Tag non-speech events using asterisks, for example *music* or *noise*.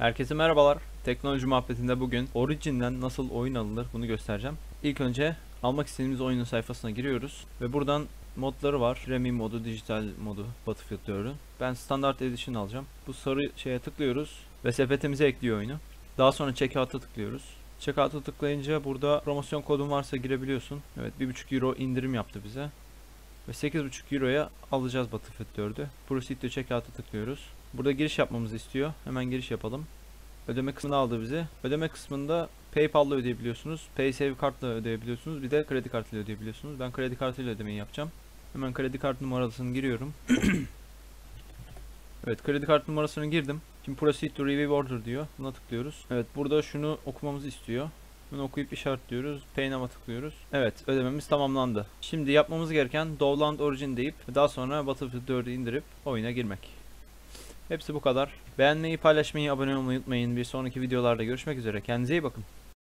Herkese merhabalar. Teknoloji muhabbetinde bugün Origin'den nasıl oyun alınır bunu göstereceğim. İlk önce almak istediğimiz oyunun sayfasına giriyoruz ve buradan modları var. Remi modu, dijital modu, Battlefield 4'ün. Ben Standard Edition alacağım. Bu sarı şeye tıklıyoruz ve sepetimize ekliyor oyunu. Daha sonra checkout'a tıklıyoruz. Checkout'a tıklayınca burada promosyon kodun varsa girebiliyorsun. Evet 1.5 euro indirim yaptı bize. Ve 8.5 euroya alacağız Battlefield 4'ü. Proceed to checkout'a tıklıyoruz. Burada giriş yapmamızı istiyor. Hemen giriş yapalım. Ödeme kısmını aldı bizi. Ödeme kısmında PayPal'la ödeyebiliyorsunuz. PaySave kartla ödeyebiliyorsunuz. Bir de kredi kartıyla ödeyebiliyorsunuz. Ben kredi kartıyla ödemeyi yapacağım. Hemen kredi kart numarasını giriyorum. *coughs* evet kredi kart numarasını girdim. Şimdi Proceed to Review Order diyor. Buna tıklıyoruz. Evet burada şunu okumamızı istiyor. Bunu okuyup işaretliyoruz. Pay tıklıyoruz. Evet ödememiz tamamlandı. Şimdi yapmamız gereken Dovland Origin deyip daha sonra Battlefield 4'ü indirip oyuna girmek. Hepsi bu kadar. Beğenmeyi, paylaşmayı, abone olmayı unutmayın. Bir sonraki videolarda görüşmek üzere. Kendinize iyi bakın.